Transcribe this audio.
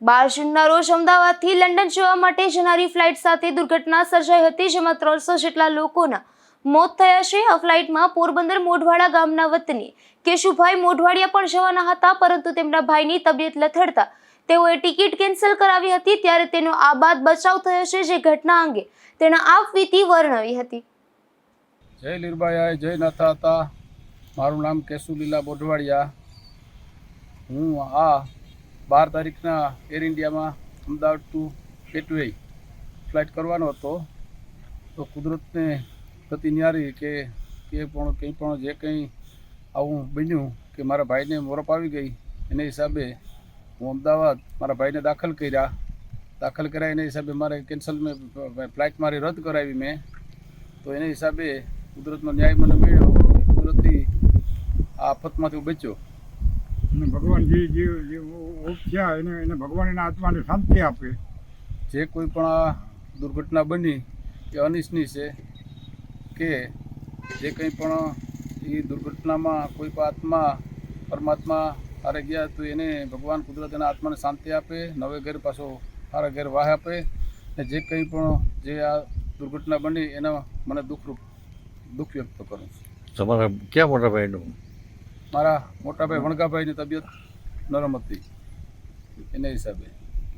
બાર જૂનના રોજ અમદાવાદથી લંડન જવા માટે જનારી ફ્લાઇટ સાથે દુર્ઘટના સર્જાઈ હતી, જેમાં ત્રણસો જેટલા લોકોના મોત થયા છે. આ ફ્લાઇટમાં પોરબંદર મોઢવાડા ગામના વતની કેશુભાઈ મોઢવાડિયા પણ જવાના હતા, પરંતુ તેમના ભાઈની તબિયત લથડતા તેઓએ ટિકિટ કેન્સલ કરાવી હતી. ત્યારે તેનો આબાદ બચાવ થયો છે, જે ઘટના અંગે તેના આપવીતી વર્ણવી હતી. જય લીરબાઈ જય નાથા હતા મારું નામ કેશુલીલા બોઢવાડિયા હું આ બાર તારીખના એર ઇન્ડિયામાં અમદાવાદ ટુ ગેટવે ફ્લાઇટ કરવાનો હતો. તો કુદરતને પ્રતિ ન્યારી કે કે પણ કંઈ પણ જે કંઈ આવું બન્યું કે મારા ભાઈને મોરપ આવી ગઈ, એને હિસાબે હું અમદાવાદ મારા ભાઈને દાખલ કર્યા. દાખલ કર્યા એના હિસાબે મારે કેન્સલ મેં ફ્લાઇટ મારી રદ કરાવી મેં. તો એના હિસાબે કુદરતનો ન્યાય મને મળ્યો કુદરતી આ આફતમાંથી બચ્યો. અને ભગવાન જે જે ઉપજ્યા એને એને ભગવાન એના આત્માને શાંતિ આપે. જે કોઈ પણ આ દુર્ઘટના બની એ અનિચ્છનીય છે કે જે કંઈ પણ એ દુર્ઘટનામાં કોઈ પણ આત્મા પરમાત્મા હારે ગયા તો એને ભગવાન કુદરત એના આત્માને શાંતિ આપે નવે ઘેર પાછો સારા ઘેર વાહ આપે ને જે કંઈ પણ જે આ દુર્ઘટના બની એના મને દુઃખરૂપ દુઃખ વ્યક્ત કરું છું. તમારા ક્યાં મોટા ભાઈનું? મારા મોટાભાઈ વણકાભાઈની તબિયત નરમ હતી. એના હિસાબે.